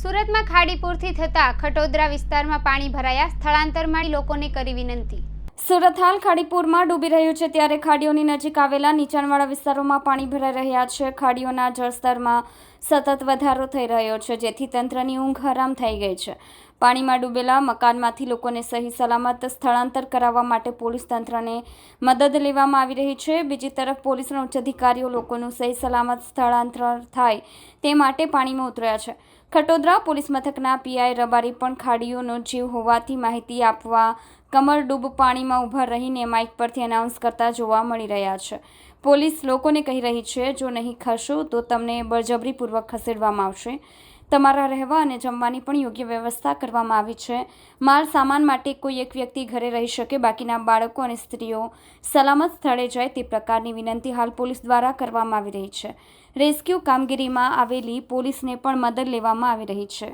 સુરતમાં ખાડીપુરથી થતા ખટોદરા વિસ્તારમાં પાણી ભરાયા. સ્થળાંતર માટે લોકોને કરી વિનંતી. સુરત હાલ ખાડીપુરમાં ડૂબી રહ્યું છે ત્યારે ખાડીઓની નજીક આવેલા નીચાણવાળા વિસ્તારોમાં પાણી ભરાઈ રહ્યા છે. ખાડીઓના જળસ્તરમાં સતત વધારો થઈ રહ્યો છે, જેથી તંત્રની ઊંઘ હરામ થઈ ગઈ છે. પાણીમાં ડૂબેલા મકાનમાંથી લોકોને સહી સલામત સ્થળાંતર કરાવવા માટે પોલીસ તંત્રને મદદ લેવામાં આવી રહી છે. બીજી તરફ પોલીસના ઉચ્ચ અધિકારીઓ લોકોનું સહી સલામત સ્થળાંતર થાય તે માટે પાણીમાં ઉતર્યા છે. ખટોદરા પોલીસ મથકના પીઆઈ રબારી પણ ખાડીઓનો જીવ હોવાથી માહિતી આપવા કમરડૂબ પાણીમાં ઊભા રહીને માઇક પરથી એનાઉન્સ કરતા જોવા મળી રહ્યા છે. પોલીસ લોકોને કહી રહી છે, જો નહીં ખસો તો તમને બળજબરીપૂર્વક ખસેડવામાં આવશે. તમારા રહેવા અને જમવાની પણ યોગ્ય વ્યવસ્થા કરવામાં આવી છે. માલ સામાન માટે કોઈ એક વ્યક્તિ ઘરે રહી શકે, બાકીના બાળકો અને સ્ત્રીઓ સલામત સ્થળે જાય તે પ્રકારની વિનંતી હાલ પોલીસ દ્વારા કરવામાં આવી રહી છે. રેસ્ક્યુ કામગીરીમાં આવેલી પોલીસને પણ મદદ લેવામાં આવી રહી છે.